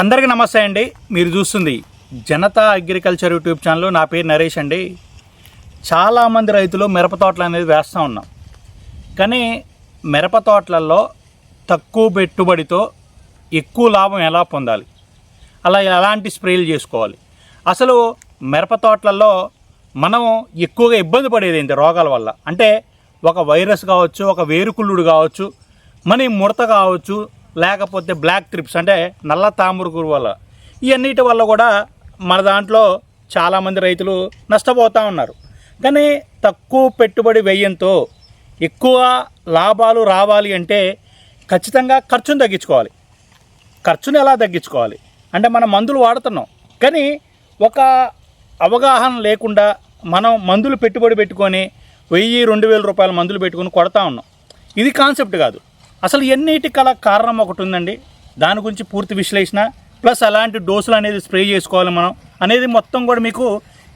అందరికీ నమస్తే అండి. మీరు చూస్తుంది జనతా అగ్రికల్చర్ యూట్యూబ్ ఛానల్. నా పేరు నరేష్ అండి. చాలామంది రైతులు మిరప తోటలు అనేది వేస్తూ ఉన్నాం. కానీ మిరప తోటలలో తక్కువ పెట్టుబడితో ఎక్కువ లాభం ఎలా పొందాలి? అలా ఎలాంటి స్ప్రేలు చేసుకోవాలి? అసలు మిరప తోటలలో మనం ఎక్కువగా ఇబ్బంది పడేది ఏంటి రోగాల వల్ల? అంటే ఒక వైరస్ కావచ్చు ఒక వేరుకుళ్ళుడు కావచ్చు మన ముడత కావచ్చు లేకపోతే బ్లాక్ ట్రిప్స్ అంటే నల్ల తామరకూరు వల్ల. ఇవన్నిటి వల్ల కూడా మన దాంట్లో చాలామంది రైతులు నష్టపోతూ ఉన్నారు. కానీ తక్కువ పెట్టుబడి వ్యయంతో ఎక్కువ లాభాలు రావాలి అంటే ఖచ్చితంగా ఖర్చును తగ్గించుకోవాలి. ఖర్చును ఎలా తగ్గించుకోవాలి? అంటే మనం మందులు వాడుతున్నాం. కానీ ఒక అవగాహన లేకుండా మనం మందులు పెట్టుబడి పెట్టుకొని వెయ్యి రెండు వేల రూపాయల మందులు పెట్టుకొని కొడతా ఉన్నాం. ఇది కాన్సెప్ట్ కాదు. అసలు ఎన్నిటి కల కారణం ఒకటి ఉందండి? దాని గురించి పూర్తి విశ్లేషణ ప్లస్ అలాంటి డోసులు అనేది స్ప్రే చేసుకోవాలి మనం. అనేది మొత్తం కూడా మీకు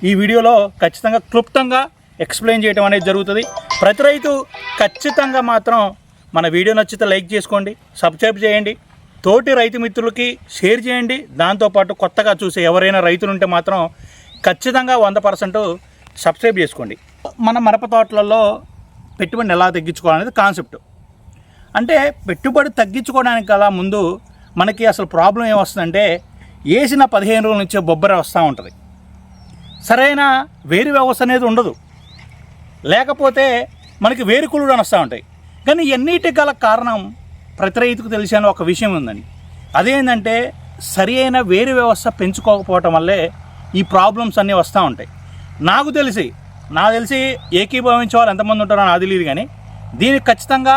ఈ వీడియోలో ఖచ్చితంగా క్లుప్తంగా ఎక్స్ప్లెయిన్ చేయడం అనేది జరుగుతుంది. ప్రతి రైతు ఖచ్చితంగా మాత్రం మన వీడియో నచ్చితే లైక్ చేసుకోండి సబ్స్క్రైబ్ చేయండి. తోటి రైతు మిత్రులకి షేర్ చేయండి. దాంతోపాటు కొత్తగా చూసే ఎవరైనా రైతులు ఉంటే మాత్రం ఖచ్చితంగా వంద పర్సెంట్ సబ్స్క్రైబ్ చేసుకోండి. మన మిరప తోటలలో పెట్టుబడిని ఎలా తగ్గించుకోవాలనేది కాన్సెప్ట్ అంటే పెట్టుబడి తగ్గించుకోవడానికి గల ముందు మనకి అసలు ప్రాబ్లం ఏమొస్తుందంటే వేసిన పదిహేను రోజుల నుంచే బొబ్బర వస్తూ ఉంటుంది. సరైన వేరు వ్యవస్థ అనేది ఉండదు. లేకపోతే మనకి వేరుకుళ్ళు అని వస్తూ ఉంటాయి. కానీ ఎన్నిటి గల కారణం ప్రతి రైతుకు తెలిసిన ఒక విషయం ఉందండి. అదేంటంటే సరి అయిన వేరు వ్యవస్థ పెంచుకోకపోవటం వల్లే ఈ ప్రాబ్లమ్స్ అన్నీ వస్తూ ఉంటాయి. నాకు తెలిసి నాకు తెలిసి ఏకీభవించే వాళ్ళు ఎంతమంది ఉంటారో నాకు తెలియదు కానీ దీనికి ఖచ్చితంగా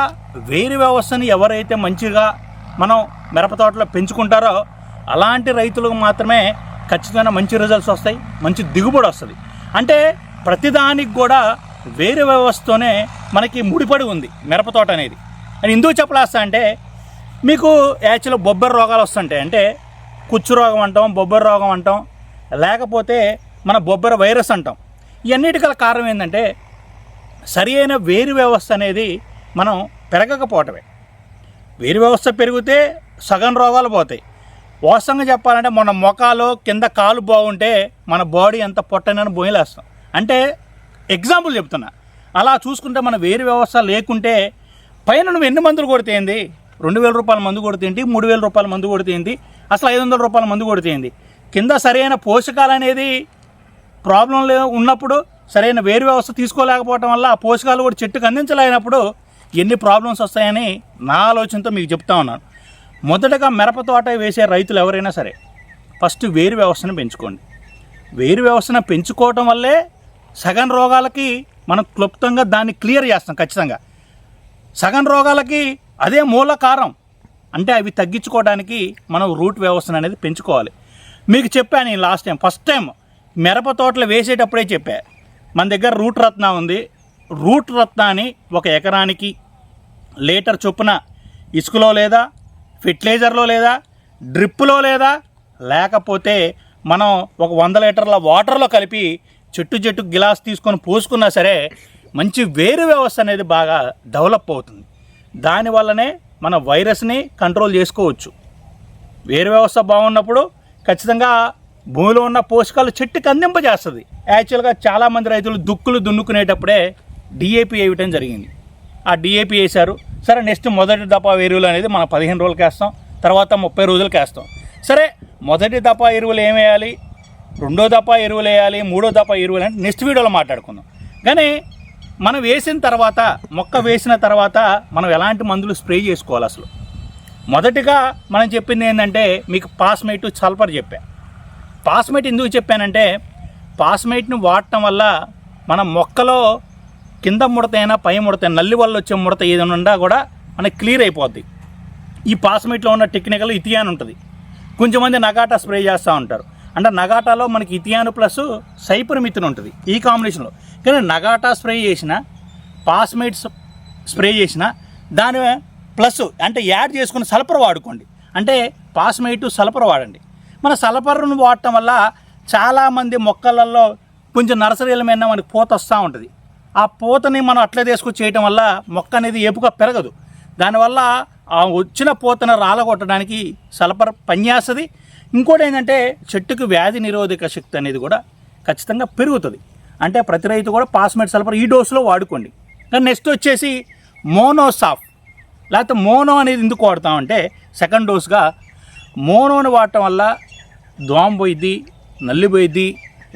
వేరు వ్యవస్థని ఎవరైతే మంచిగా మనం మిరప తోటలో పెంచుకుంటారో అలాంటి రైతులకు మాత్రమే ఖచ్చితంగా మంచి రిజల్ట్స్ వస్తాయి మంచి దిగుబడి వస్తుంది. అంటే ప్రతిదానికి కూడా వేరు వ్యవస్థతోనే మనకి ముడిపడి ఉంది మిరప తోట అనేది. అని ఎందుకు చెప్పలేస్తా అంటే మీకు యాక్చువల్గా బొబ్బరి రోగాలు వస్తుంటాయి. అంటే కుచ్చు రోగం అంటాం బొబ్బరి రోగం అంటాం లేకపోతే మన బొబ్బరి వైరస్ అంటాం. ఇవన్నిటికల కారణం ఏంటంటే సరి అయిన వేరు వ్యవస్థ అనేది మనం పెరగకపోవటమే. వేరు వ్యవస్థ పెరిగితే సగం రోగాలు పోతాయి. వాస్తవంగా చెప్పాలంటే మన మొఖాలు కింద కాలు బాగుంటే మన బాడీ ఎంత పొట్టనని బోయలేస్తాం అంటే ఎగ్జాంపుల్ చెప్తున్నా. అలా చూసుకుంటే మన వేరు వ్యవస్థ లేకుంటే పైన నువ్వు ఎన్ని మందులు కొడితేంది రెండు వేల రూపాయల మందు కొడితేంటి మూడు వేల రూపాయల మందు కొడితేంది అసలు ఐదు వందల రూపాయల మందు కొడితేంది కింద సరైన పోషకాలు అనేది ప్రాబ్లం లే ఉన్నప్పుడు సరైన వేరు వ్యవస్థ తీసుకోలేకపోవటం వల్ల ఆ పోషకాలు కూడా చెట్టుకు అందించలేనప్పుడు ఎన్ని ప్రాబ్లమ్స్ వస్తాయని నా ఆలోచనతో మీకు చెప్తా ఉన్నాను. మొదటగా మిరప తోట వేసే రైతులు ఎవరైనా సరే ఫస్ట్ వేరు వ్యవస్థను పెంచుకోండి. వేరు వ్యవస్థను పెంచుకోవటం వల్లే సగం రోగాలకి మనం క్లుప్తంగా దాన్ని క్లియర్ చేస్తాం ఖచ్చితంగా. సగం రోగాలకి అదే మూల కారం అంటే అవి తగ్గించుకోవడానికి మనం రూట్ వ్యవస్థను అనేది పెంచుకోవాలి. మీకు చెప్పాను నేను లాస్ట్ టైం ఫస్ట్ టైం మిరప తోటలు వేసేటప్పుడే చెప్పా. మన దగ్గర రూట్ రత్న ఉంది. రూట్ రత్నాన్ని ఒక ఎకరానికి లీటర్ చొప్పున ఇసుకలో లేదా ఫెర్టిలైజర్లో లేదా డ్రిప్పులో లేదా లేకపోతే మనం ఒక వంద లీటర్ల వాటర్లో కలిపి చెట్టు చెట్టు గిలాస్ తీసుకొని పోసుకున్నా సరే మంచి వేరు వ్యవస్థ అనేది బాగా డెవలప్ అవుతుంది. దానివల్లనే మన వైరస్ని కంట్రోల్ చేసుకోవచ్చు. వేరు వ్యవస్థ బాగున్నప్పుడు ఖచ్చితంగా భూమిలో ఉన్న పోషకాలు చెట్టుకి అందింపజేస్తుంది. యాక్చువల్గా చాలామంది రైతులు దుక్కులు దున్నుకునేటప్పుడే డిఏపి వేయటం జరిగింది. ఆ డిఏపి వేశారు. సరే నెక్స్ట్ మొదటి దఫా ఎరువులు అనేది మనం పదిహేను రోజులకి వేస్తాం. తర్వాత ముప్పై రోజులకి వేస్తాం. సరే మొదటి దఫా ఎరువులు ఏం వేయాలి? రెండో దఫా ఎరువులు వేయాలి మూడో దఫా ఎరువులు అంటే నెక్స్ట్ వీడియోలో మాట్లాడుకుందాం. కానీ మనం వేసిన తర్వాత మొక్క వేసిన తర్వాత మనం ఎలాంటి మందులు స్ప్రే చేసుకోవాలి అసలు? మొదటిగా మనం చెప్పింది ఏంటంటే మీకు పాస్మేట్ సల్ఫర్ చెప్పా. పాస్మేట్ ఎందుకు చెప్పానంటే పాస్మేట్ని వాడటం వల్ల మన మొక్కలో కింద ముడత అయినా పై ముడత నల్లి వల్ల వచ్చే ముడత ఏదైనా ఉన్నా కూడా మనకి క్లియర్ అయిపోద్ది. ఈ పాస్మేట్లో ఉన్న టెక్నికల్ ఇథియాన్ ఉంటుంది. కొంచెం మంది నగాటా స్ప్రే చేస్తూ ఉంటారు. అంటే నగాటాలో మనకి ఇథియాన్ ప్లస్ సైపర్మిథిన్ ఉంటుంది ఈ కాంబినేషన్లో. కానీ నగాటా స్ప్రే చేసిన పాస్మేట్ స్ప్రే చేసిన దాని ప్లస్ అంటే యాడ్ చేసుకుని సల్ఫర్ వాడుకోండి. అంటే పాస్మేట్ సల్ఫర్ వాడండి. మన సల్ఫర్ను వాడటం వల్ల చాలామంది మొక్కలలో కొంచెం నర్సరీల మీద మనకి పూత వస్తూ ఉంటుంది. ఆ పూతని మనం అట్లే తీసుకొచ్చి చేయటం వల్ల మొక్క అనేది ఏపుగా పెరగదు. దానివల్ల ఆ వచ్చిన పూతను రాలగొట్టడానికి సల్ఫర్ పనిచేస్తుంది. ఇంకోటి ఏంటంటే చెట్టుకు వ్యాధి నిరోధక శక్తి అనేది కూడా ఖచ్చితంగా పెరుగుతుంది. అంటే ప్రతి రైతు కూడా పాస్మేట్ సల్ఫర్ ఈ డోసులో వాడుకోండి. కానీ నెక్స్ట్ వచ్చేసి మోనోసాఫ్ లేకపోతే మోనో అనేది ఎందుకు వాడతామంటే సెకండ్ డోస్గా మోనోని వాడటం వల్ల దోమ పోయిద్ది నల్లి పోయిద్ది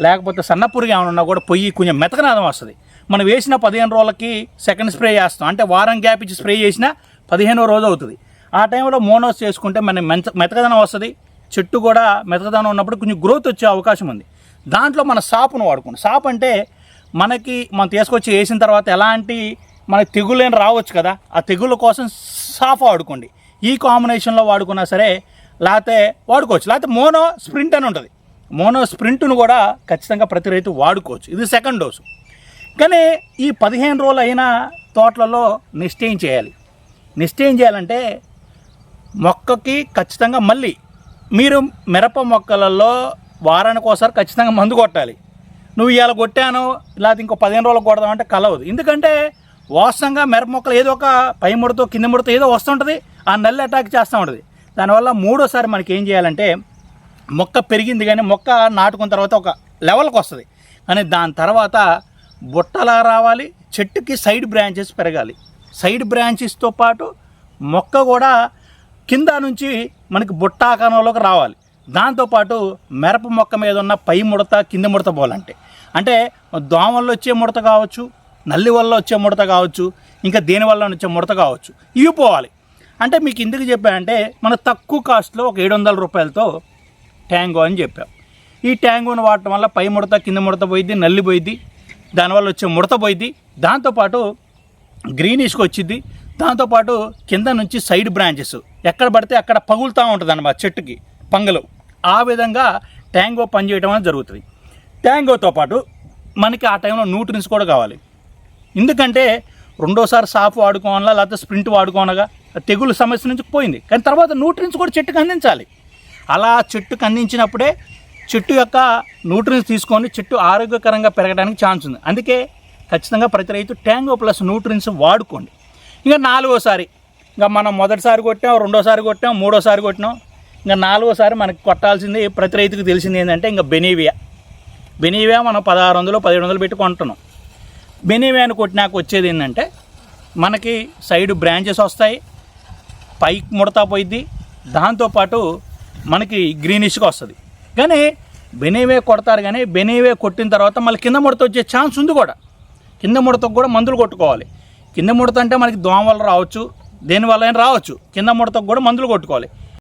లేకపోతే సన్నపురుగు ఏమైనా ఉన్నా కూడా పొయ్యి కొంచెం మెతకనాదం వస్తుంది. మనం వేసిన పదిహేను రోజులకి సెకండ్ స్ప్రే చేస్తాం. అంటే వారం గ్యాప్ ఇచ్చి స్ప్రే చేసిన పదిహేనో రోజు అవుతుంది. ఆ టైంలో మోనోస్ చేసుకుంటే మన మెత మెతకదనం వస్తుంది. చెట్టు కూడా మెతకదనం ఉన్నప్పుడు కొంచెం గ్రోత్ వచ్చే అవకాశం ఉంది. దాంట్లో మన సాపును వాడుకోండి. సాప్ అంటే మనకి మనం తీసుకొచ్చి వేసిన తర్వాత ఎలాంటి మనకి తెగులేని రావచ్చు కదా ఆ తెగుళ్ళ కోసం సాఫ్ వాడుకోండి. ఈ కాంబినేషన్లో వాడుకున్నా సరే లేకపోతే వాడుకోవచ్చు. లేకపోతే మోనో స్ప్రింట్ అని ఉంటుంది. మోనో స్ప్రింట్ను కూడా ఖచ్చితంగా ప్రతి రైతు వాడుకోవచ్చు. ఇది సెకండ్ డోసు కానీ ఈ పదిహేను రోజులు అయిన తోటలలో నిశ్చయం చేయాలి. నిశ్చయం చేయాలంటే మొక్కకి ఖచ్చితంగా మళ్ళీ మీరు మిరప మొక్కలలో వారానికి ఒకసారి ఖచ్చితంగా మందు కొట్టాలి. నువ్వు ఇవాళ కొట్టాను లేకపోతే ఇంకో పదిహేను రోజులు కొడదామంటే కలవదు. ఎందుకంటే వాస్తవంగా మిరప మొక్కలు ఏదో ఒక పై ముడతో కింద ముడతో ఏదో వస్తుంటుంది ఆ నల్లి అటాక్ చేస్తూ ఉంటుంది. దానివల్ల మూడోసారి మనకి ఏం చేయాలంటే మొక్క పెరిగింది కానీ మొక్క నాటుకున్న తర్వాత ఒక లెవెల్కి వస్తుంది. కానీ దాని తర్వాత బుట్టలా రావాలి చెట్టుకి సైడ్ బ్రాంచెస్ పెరగాలి. సైడ్ బ్రాంచెస్తో పాటు మొక్క కూడా కింద నుంచి మనకి బుట్ట ఆకారంలోకి రావాలి. దాంతోపాటు మిరప మొక్క మీద ఉన్న పై ముడత కింద ముడత పోవాలంటే. అంటే దోమ వల్ల వచ్చే ముడత కావచ్చు నల్లి వల్ల వచ్చే ముడత కావచ్చు ఇంకా దేని వల్ల వచ్చే ముడత కావచ్చు ఇవి పోవాలి. అంటే మీకు ఎందుకు చెప్పానంటే మన తక్కువ కాస్ట్లో ఒక ఏడు వందల రూపాయలతో ట్యాంగో అని చెప్పాం. ఈ ట్యాంగోని వాడటం వల్ల పై ముడత కింద ముడత పోయిద్ది నల్లి పోయిద్ది దానివల్ల వచ్చే ముడత పోయిద్ది. దాంతోపాటు గ్రీనిష్కి వచ్చింది దాంతోపాటు కింద నుంచి సైడ్ బ్రాంచెస్. ఎక్కడ పడితే అక్కడ పగులుతూ ఉంటుంది అన్నమాట చెట్టుకి పంగలు. ఆ విధంగా ట్యాంగో పనిచేయడం అనేది జరుగుతుంది. ట్యాంగోతో పాటు మనకి ఆ టైంలో న్యూట్రిన్స్ కూడా కావాలి. ఎందుకంటే రెండోసారి సాఫ్ వాడుకోవాలా లేకపోతే స్ప్రింట్ వాడుకోనగా తెగులు సమస్య నుంచి పోయింది. కానీ తర్వాత న్యూట్రిన్స్ కూడా చెట్టుకు అందించాలి. అలా చెట్టుకు అందించినప్పుడే చెట్టు యొక్క న్యూట్రిన్స్ తీసుకొని చెట్టు ఆరోగ్యకరంగా పెరగడానికి ఛాన్స్ ఉంది. అందుకే ఖచ్చితంగా ప్రతి రైతు ట్యాంగో ప్లస్ న్యూట్రిన్స్ వాడుకోండి. ఇంకా నాలుగోసారి ఇంకా మనం మొదటిసారి కొట్టాం రెండోసారి కొట్టాం మూడోసారి కొట్టినాం ఇంకా నాలుగోసారి మనకి కొట్టాల్సింది ప్రతి రైతుకు తెలిసింది ఏంటంటే ఇంకా బెనీవియా బెనీవియా మనం పదహారు వందలు పదిహేడు వందలు పెట్టి కొంటున్నాం. బెనీవియాని కొట్టినాక వచ్చేది ఏంటంటే మనకి సైడ్ బ్రాంచెస్ వస్తాయి పైకి ముడతా పోయిద్ది దాంతోపాటు మనకి గ్రీనిష్గా వస్తుంది. కానీ బెనీవే కొడతారు కానీ బెనీవే కొట్టిన తర్వాత మళ్ళీ కింద ముడత వచ్చే ఛాన్స్ ఉంది కూడా. కింద ముడతకు కూడా మందులు కొట్టుకోవాలి. కింద ముడత అంటే మనకి దోమ వల్ల రావచ్చు దేనివల్ల అయినా రావచ్చు. కింద ముడతకు కూడా మందులు కొట్టుకోవాలి.